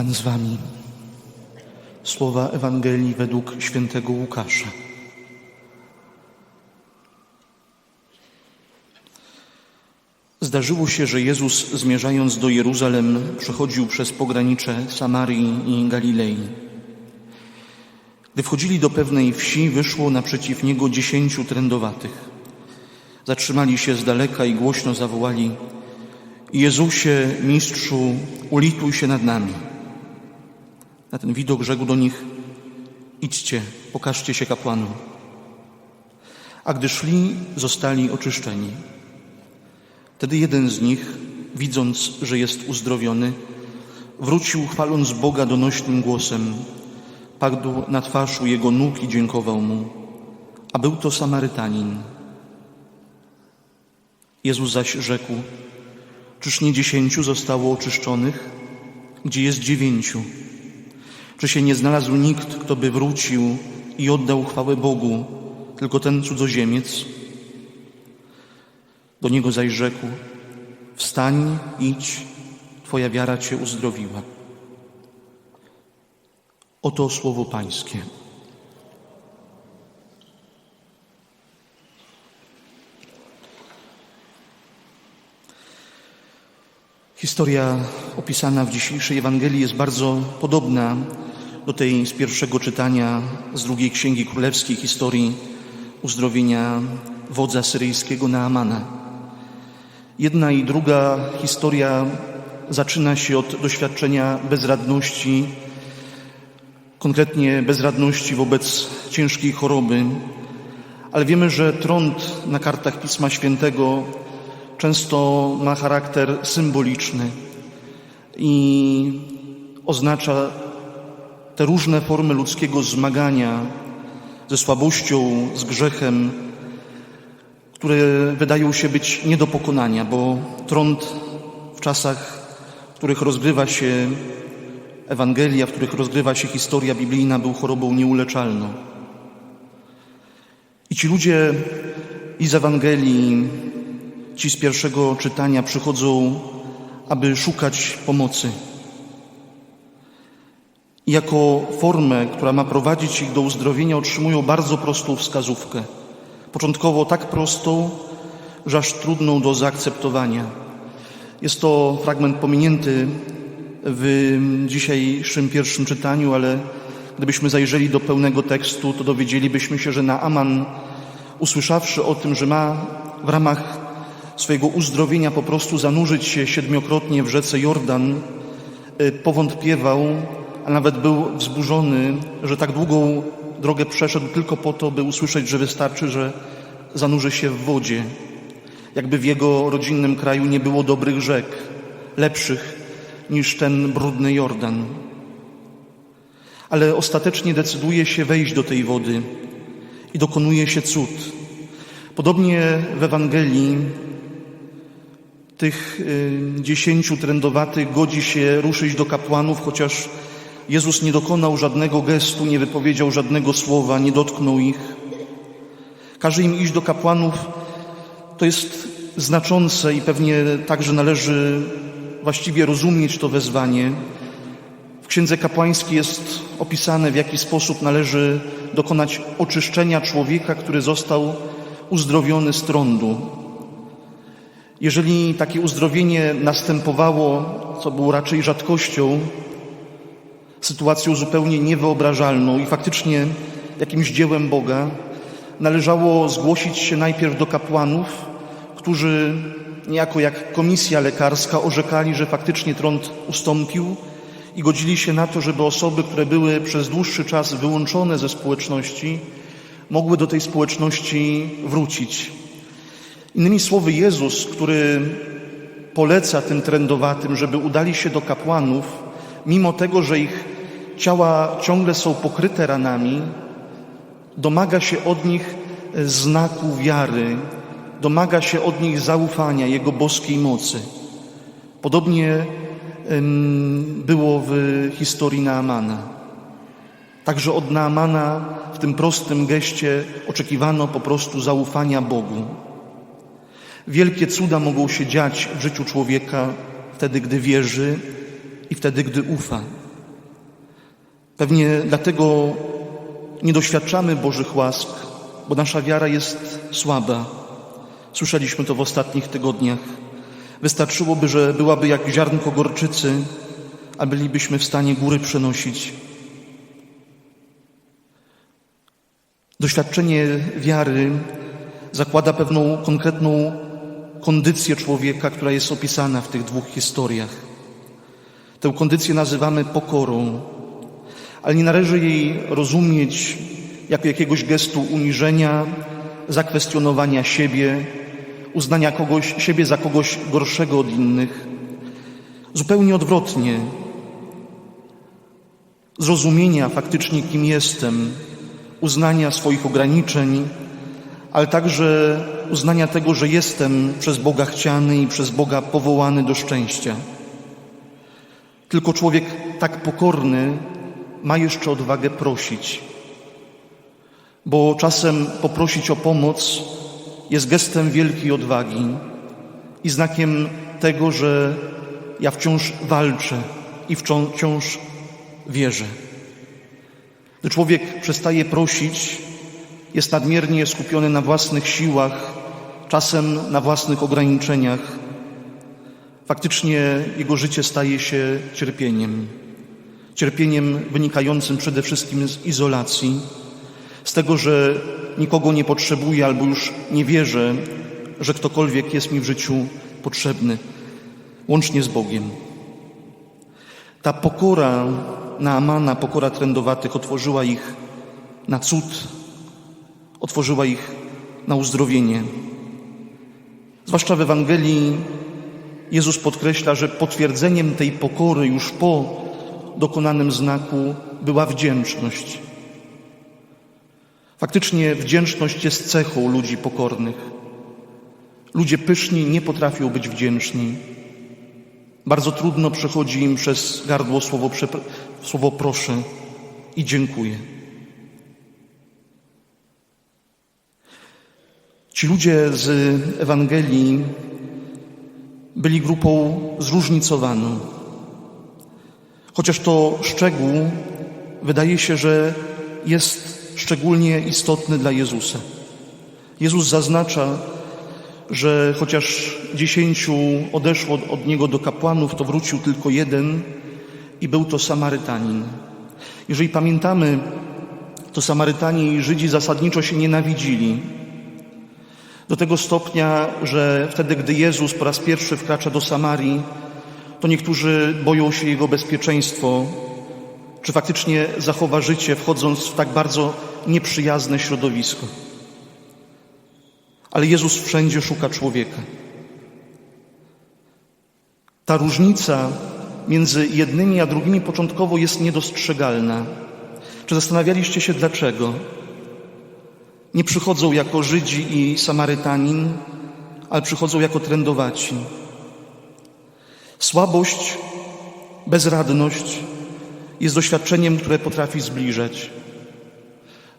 Pan z wami. Słowa Ewangelii według świętego Łukasza. Zdarzyło się, że Jezus zmierzając do Jeruzalem przechodził przez pogranicze Samarii i Galilei. Gdy wchodzili do pewnej wsi, wyszło naprzeciw niego dziesięciu trędowatych. Zatrzymali się z daleka i głośno zawołali Jezusie, mistrzu, ulituj się nad nami. Na ten widok rzekł do nich Idźcie, pokażcie się kapłanom. A gdy szli, zostali oczyszczeni. Wtedy jeden z nich, widząc, że jest uzdrowiony, wrócił chwaląc Boga donośnym głosem. Padł na twarz u jego nóg i dziękował mu. A był to Samarytanin. Jezus zaś rzekł, czyż nie dziesięciu zostało oczyszczonych, gdzie jest dziewięciu? Czy się nie znalazł nikt, kto by wrócił i oddał chwałę Bogu, tylko ten cudzoziemiec? Do niego zaś rzekł, wstań, idź, Twoja wiara Cię uzdrowiła. Oto słowo Pańskie. Historia opisana w dzisiejszej Ewangelii jest bardzo podobna do tej z pierwszego czytania z drugiej Księgi Królewskiej historii uzdrowienia wodza syryjskiego Naamana. Jedna i druga historia zaczyna się od doświadczenia bezradności, konkretnie bezradności wobec ciężkiej choroby, ale wiemy, że trąd na kartach Pisma Świętego często ma charakter symboliczny i oznacza te różne formy ludzkiego zmagania ze słabością, z grzechem, które wydają się być nie do pokonania, bo trąd w czasach, w których rozgrywa się Ewangelia, w których rozgrywa się historia biblijna, był chorobą nieuleczalną. I ci ludzie i z Ewangelii, ci z pierwszego czytania przychodzą, aby szukać pomocy. I jako formę, która ma prowadzić ich do uzdrowienia, otrzymują bardzo prostą wskazówkę. Początkowo tak prostą, że aż trudną do zaakceptowania. Jest to fragment pominięty w dzisiejszym pierwszym czytaniu, ale gdybyśmy zajrzeli do pełnego tekstu, to dowiedzielibyśmy się, że Naaman, usłyszawszy o tym, że ma w ramach swojego uzdrowienia po prostu zanurzyć się siedmiokrotnie w rzece Jordan, powątpiewał, a nawet był wzburzony, że tak długą drogę przeszedł tylko po to, by usłyszeć, że wystarczy, że zanurzy się w wodzie. Jakby w jego rodzinnym kraju nie było dobrych rzek, lepszych niż ten brudny Jordan. Ale ostatecznie decyduje się wejść do tej wody i dokonuje się cud. Podobnie w Ewangelii tych dziesięciu trędowatych godzi się ruszyć do kapłanów, chociaż Jezus nie dokonał żadnego gestu, nie wypowiedział żadnego słowa, nie dotknął ich. Każe im iść do kapłanów. To jest znaczące i pewnie także należy właściwie rozumieć to wezwanie. W księdze kapłańskiej jest opisane, w jaki sposób należy dokonać oczyszczenia człowieka, który został uzdrowiony z trądu. Jeżeli takie uzdrowienie następowało, co było raczej rzadkością, sytuacją zupełnie niewyobrażalną i faktycznie jakimś dziełem Boga, należało zgłosić się najpierw do kapłanów, którzy niejako jak komisja lekarska orzekali, że faktycznie trąd ustąpił i godzili się na to, żeby osoby, które były przez dłuższy czas wyłączone ze społeczności, mogły do tej społeczności wrócić. Innymi słowy, Jezus, który poleca tym trędowatym, żeby udali się do kapłanów, mimo tego, że ich ciała ciągle są pokryte ranami, domaga się od nich znaku wiary, domaga się od nich zaufania Jego boskiej mocy. Podobnie było w historii Naamana. Także od Naamana w tym prostym geście oczekiwano po prostu zaufania Bogu. Wielkie cuda mogą się dziać w życiu człowieka wtedy, gdy wierzy i wtedy, gdy ufa. Pewnie dlatego nie doświadczamy Bożych łask, bo nasza wiara jest słaba. Słyszeliśmy to w ostatnich tygodniach. Wystarczyłoby, że byłaby jak ziarnko gorczycy, a bylibyśmy w stanie góry przenosić. Doświadczenie wiary zakłada pewną konkretną kondycję człowieka, która jest opisana w tych dwóch historiach. Tę kondycję nazywamy pokorą, ale nie należy jej rozumieć jako jakiegoś gestu uniżenia, zakwestionowania siebie, uznania kogoś, siebie za kogoś gorszego od innych. Zupełnie odwrotnie. Zrozumienia faktycznie, kim jestem, uznania swoich ograniczeń, ale także uznania tego, że jestem przez Boga chciany i przez Boga powołany do szczęścia. Tylko człowiek tak pokorny ma jeszcze odwagę prosić, bo czasem poprosić o pomoc jest gestem wielkiej odwagi i znakiem tego, że ja wciąż walczę i wciąż wierzę. Gdy człowiek przestaje prosić, jest nadmiernie skupiony na własnych siłach, czasem na własnych ograniczeniach. Faktycznie jego życie staje się cierpieniem. Cierpieniem wynikającym przede wszystkim z izolacji, z tego, że nikogo nie potrzebuję albo już nie wierzę, że ktokolwiek jest mi w życiu potrzebny, łącznie z Bogiem. Ta pokora Naamana, pokora trędowatych otworzyła ich na cud, otworzyła ich na uzdrowienie. Zwłaszcza w Ewangelii Jezus podkreśla, że potwierdzeniem tej pokory już po dokonanym znaku była wdzięczność. Faktycznie wdzięczność jest cechą ludzi pokornych. Ludzie pyszni nie potrafią być wdzięczni. Bardzo trudno przechodzi im przez gardło słowo, słowo proszę i dziękuję. Ci ludzie z Ewangelii byli grupą zróżnicowaną. Chociaż to szczegół wydaje się, że jest szczególnie istotny dla Jezusa. Jezus zaznacza, że chociaż dziesięciu odeszło od niego do kapłanów, to wrócił tylko jeden i był to Samarytanin. Jeżeli pamiętamy, to Samarytanie i Żydzi zasadniczo się nienawidzili. Do tego stopnia, że wtedy, gdy Jezus po raz pierwszy wkracza do Samarii, to niektórzy boją się Jego bezpieczeństwo, czy faktycznie zachowa życie, wchodząc w tak bardzo nieprzyjazne środowisko. Ale Jezus wszędzie szuka człowieka. Ta różnica między jednymi a drugimi początkowo jest niedostrzegalna. Czy zastanawialiście się dlaczego? Nie przychodzą jako Żydzi i Samarytanin, ale przychodzą jako trędowaci. Słabość, bezradność jest doświadczeniem, które potrafi zbliżać.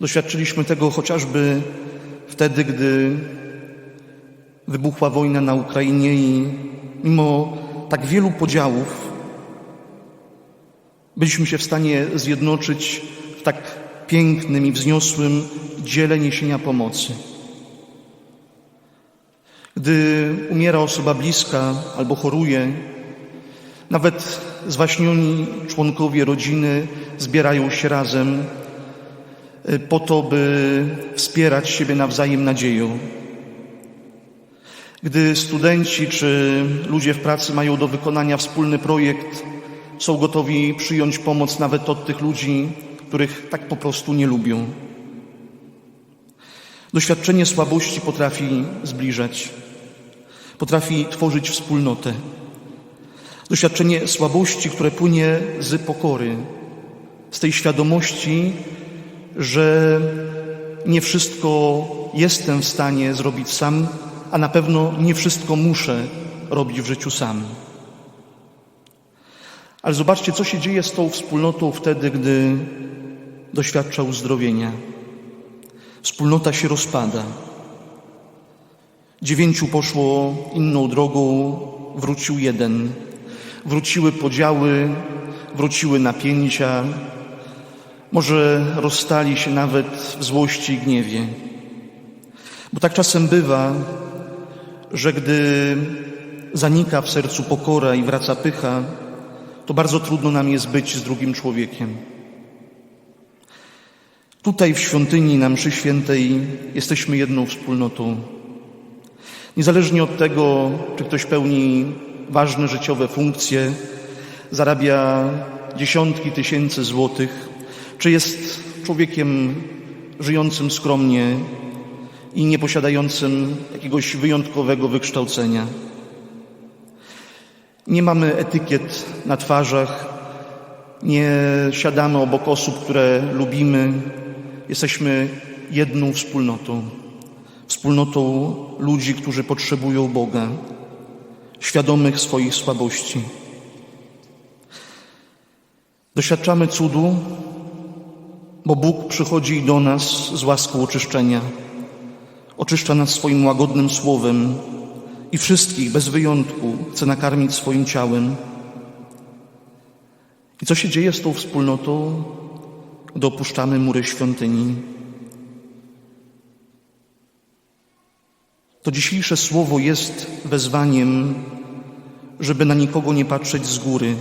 Doświadczyliśmy tego chociażby wtedy, gdy wybuchła wojna na Ukrainie i mimo tak wielu podziałów byliśmy się w stanie zjednoczyć w tak pięknym i wzniosłym dziele niesienia pomocy. Gdy umiera osoba bliska albo choruje, nawet zwaśnioni członkowie rodziny zbierają się razem y, po to, by wspierać siebie nawzajem nadzieją. Gdy studenci czy ludzie w pracy mają do wykonania wspólny projekt, są gotowi przyjąć pomoc nawet od tych ludzi, których tak po prostu nie lubią. Doświadczenie słabości potrafi zbliżać, potrafi tworzyć wspólnotę. Doświadczenie słabości, które płynie z pokory, z tej świadomości, że nie wszystko jestem w stanie zrobić sam, a na pewno nie wszystko muszę robić w życiu sam. Ale zobaczcie, co się dzieje z tą wspólnotą wtedy, gdy doświadcza uzdrowienia. Wspólnota się rozpada. Dziewięciu poszło inną drogą, wrócił jeden. Wróciły podziały, wróciły napięcia, Może rozstali się nawet w złości i gniewie. Bo tak czasem bywa, że gdy zanika w sercu pokora i wraca pycha, to bardzo trudno nam jest być z drugim człowiekiem. Tutaj w świątyni na mszy świętej jesteśmy jedną wspólnotą. Niezależnie od tego, czy ktoś pełni ważne życiowe funkcje, zarabia dziesiątki tysięcy złotych, czy jest człowiekiem żyjącym skromnie i nieposiadającym jakiegoś wyjątkowego wykształcenia. Nie mamy etykiet na twarzach, nie siadamy obok osób, które lubimy. Jesteśmy jedną wspólnotą. Wspólnotą ludzi, którzy potrzebują Boga, świadomych swoich słabości. Doświadczamy cudu, bo Bóg przychodzi do nas z łaską oczyszczenia. Oczyszcza nas swoim łagodnym słowem i wszystkich bez wyjątku chce nakarmić swoim ciałem. I co się dzieje z tą wspólnotą, gdy opuszczamy mury świątyni? To dzisiejsze słowo jest wezwaniem, żeby na nikogo nie patrzeć z góry,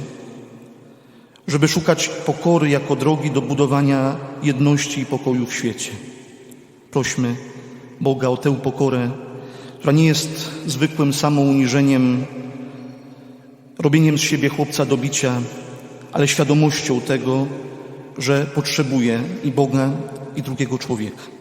żeby szukać pokory jako drogi do budowania jedności i pokoju w świecie. Prośmy Boga o tę pokorę, która nie jest zwykłym samouniżeniem, robieniem z siebie chłopca do bicia, ale świadomością tego, że potrzebuje i Boga, i drugiego człowieka.